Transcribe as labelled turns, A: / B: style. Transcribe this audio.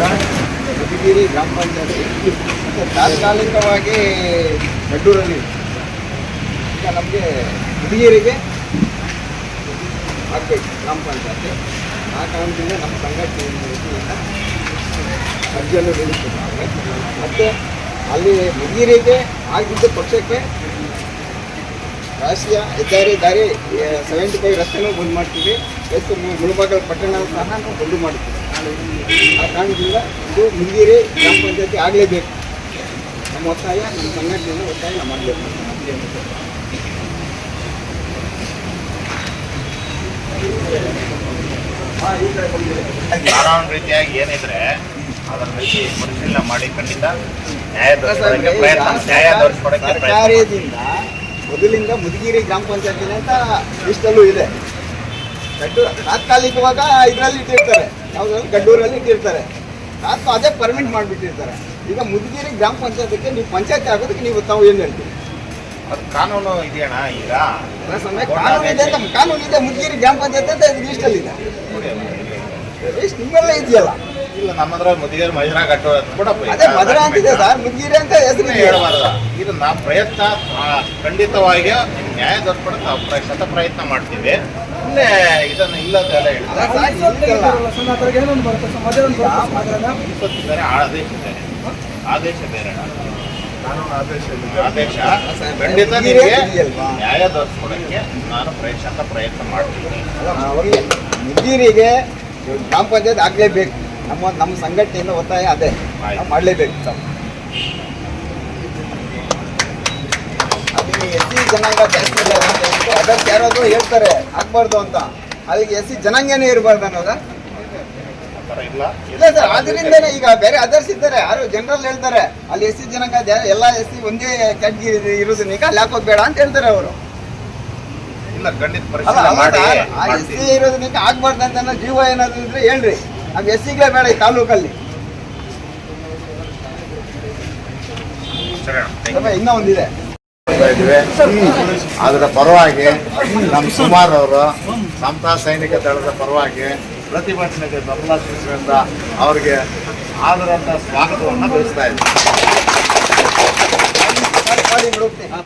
A: ಹುದಿಗಿರಿ ಗ್ರಾಮ ಪಂಚಾಯತಿ ತಾತ್ಕಾಲಿಕವಾಗಿ ಬೆಡ್ಡೂರಲ್ಲಿ ಈಗ ನಮಗೆ ಹುದಿಗಿರಿಗೆ ಆಗಬೇಕು ಗ್ರಾಮ ಪಂಚಾಯತಿ. ಆ ಕಾರಣದಿಂದ ನಮ್ಮ ಸಂಘಟನೆ ವತಿಯಿಂದ ಅರ್ಜಿಯನ್ನು ಮತ್ತು ಅಲ್ಲಿ ಹುದಿಗಿರಿಗೆ ಆಗಿದ್ದ ಪಕ್ಷಕ್ಕೆ ರಾಷ್ಟ್ರೀಯ ಹೆದ್ದಾರಿ ದಾರಿ ಸೆವೆಂಟಿ ಫೈವ್ ರಸ್ತೆನೂ ಬಂದ್ ಮಾಡ್ತೀವಿ. ಎಸ್ ಮುಳುಬಾಗಲ್ ಪಟ್ಟಣ ಸಹ ನಾವು ಬಂದು ಮಾಡ್ತೀವಿ. ಆ ಕಾರಣದಿಂದ ಇದು ಮುಂದಿರಿ ಗ್ರಾಮ ಪಂಚಾಯತಿ ಆಗಲೇಬೇಕು. ನಮ್ಮ ಒತ್ತಾಯ ನಮ್ಮ ಸಂಘಟನೆಯಿಂದ ಒತ್ತಾಯ ನಾವು ಮಾಡಬೇಕು
B: ಕಾನೂನು ರೀತಿಯಾಗಿ ಏನಿದ್ರೆ ಅದರ ಬಗ್ಗೆ ಪರಿಶೀಲನೆ ಮಾಡಿ ಖಂಡಿತ ನ್ಯಾಯ ದೊರಕಿಸೋದಕ್ಕೆ ಪ್ರಯತ್ನ ನ್ಯಾಯ ಪ್ರಯತ್ನ
A: ಸರ್ಕಾರದಿಂದ ಮೊದಲಿಂದ ಮುದುಗಿರಿ ಗ್ರಾಮ ಪಂಚಾಯತಿ ಅಂತ ಲಿಸ್ಟಲ್ಲೂ ಇದೆ. ಗಡ್ಡು ತಾತ್ಕಾಲಿಕವಾಗ ಇದರಲ್ಲಿ ಇಟ್ಟಿರ್ತಾರೆ. ಯಾವುದ್ರಲ್ಲಿ ಗಡ್ಡೂರಲ್ಲಿ ಇಟ್ಟಿರ್ತಾರೆ. ತಾತ್ಕ ಅದೇ ಪರ್ಮಿಟ್ ಮಾಡಿಬಿಟ್ಟಿರ್ತಾರೆ. ಈಗ ಮುದುಗಿರಿ ಗ್ರಾಮ ಪಂಚಾಯತಿಗೆ ನೀವು ಪಂಚಾಯತಿ ಆಗೋದಕ್ಕೆ ನೀವು ತಾವು ಏನು ಹೇಳ್ತೀವಿ
B: ಅದು ಕಾನೂನು ಇದೆಯಣ್ಣ ಈಗ.
A: ಕಾನೂನು ಇದೆ ಅಂತ ಕಾನೂನು ಇದೆ ಮುದುಗಿರಿ ಗ್ರಾಮ ಪಂಚಾಯತ್ ಅಂತ ಇದು ಲಿಸ್ಟಲ್ಲಿ ಇದೆ. ಲಿಸ್ಟ್ ನಿಮ್ಮೆಲ್ಲ ಇದೆಯಲ್ಲ.
B: ಇಲ್ಲ ನಮ್ಮದ್ರ ಮುದಿಗೆರ್ ಮೈದ್ರಾ ಕಟ್ಟೋ ಕೂಡ
A: ಅದೇ ಮಧುರ ಅಂತಿದೆ ಸರ್ ಮುದುಗಿರಿ ಅಂತ ಹೆಸರು
B: ಹೇಳಬಾರ್ದ ಇದು ನಾವು ಪ್ರಯತ್ನ ಆ, ಖಂಡಿತವಾಗಿ ನ್ಯಾಯ ದೊರಕಿಸೋದಕ್ಕೆ ನಾವು ಪ್ರ- ಶತ ಪ್ರಯತ್ನ ಮಾಡ್ತೀವಿ. ಇಲ್ಲೇ ಇದನ್ನ ಇಲ್ಲದೆಲ್ಲ ಹೇಳ್ತಾರೆ ಇದ್ದಾರೆ ಆದೇಶ ಬೇರೆ. ಆದೇಶ ಬೇರೆ. ಕಾನೂನು ಆದೇಶ ಆದೇಶ. ಖಂಡಿತ ನಿಮಗೆ
A: ಇದೆಯಲ್ವಾ?
B: ನ್ಯಾಯ ದೊರಕಿಸ್ಕೊಡಕ್ಕೆ ನಾನು ಪ್ರಯ ಶತ ಪ್ರಯತ್ನ ಮಾಡ್ತೀನಿ.
A: ಅವರಿಗೆ ಮುದುಗಿರಿಗೆ ಗ್ರಾಮ ಪಂಚಾಯತ್ ಆಗಲೇಬೇಕು. ನಮ್ಮ ನಮ್ಮ ಸಂಘಟನೆಯಿಂದ ಒತ್ತಾಯ ಅದೇ. ನಾವು ಮಾಡಲೇಬೇಕು ಎಸ್ಸಿ ಅಲ್ಲಿ ಎಸ್ ಸಿ ಜನಾಂಗ ಜಾಸ್ತಿ ಅದಕ್ಕೆ ಯಾರಾದರೂ ಹೇಳ್ತಾರೆ ಆಗ್ಬಾರ್ದು ಅಂತ. ಅಲ್ಲಿಗೆ ಎಸ್ಸಿ ಜನಾಂಗನೇ ಇರಬಾರ್ದು ಅನ್ನೋದ?
B: ಇಲ್ಲ.
A: ಸರ್ ಅದರಿಂದನೇ ಈಗ ಬೇರೆ ಅದರ್ಸ್ ಇದ್ದಾರೆ. ಯಾರು ಜನರಲ್ ಹೇಳ್ತಾರೆ ಅಲ್ಲಿ ಎಸ್ ಸಿ ಜನಾಂಗ ಎಲ್ಲ ಎಸ್ ಸಿ ಒಂದೇ ಕ್ಯಾಟಗಿರಿ ಇರೋದನ್ನ ಈಗ ಅಲ್ಲಿ ಹಾಕೋದು ಬೇಡ ಅಂತ ಹೇಳ್ತಾರೆ ಅವರು.
B: ಇಲ್ಲ ಖಂಡಿತ
A: ಇರೋದನ್ನ ಆಗ್ಬಾರ್ದು ಅಂತ ಜೀವ ಏನಾದ್ರು ಇದ್ರೆ ಹೇಳ್ರಿ. ನಾವು ಎಸ್ ಸಿಗ್ಲೇ ಬೇಡ ಈ ತಾಲೂಕಲ್ಲಿ ಇನ್ನೂ ಒಂದಿದೆ
C: ಅದರ ಪರವಾಗಿ ನಮ್ಮ ಸುಮಾರ್ ಅವರು ಸಮತಾ ಸೈನಿಕ ದಳದ ಪರವಾಗಿ ಪ್ರತಿಭಟನೆಗೆ ಬೆಂಬಲ ಅವ್ರಿಗೆ ಅವರಿಗೆ ಆದರಂತ ಸ್ವಾಗತವನ್ನು ಬಯಸ್ತಾ ಇದ್ದೀವಿ
A: ಮಾಡಿ ಬಿಡುತ್ತೆ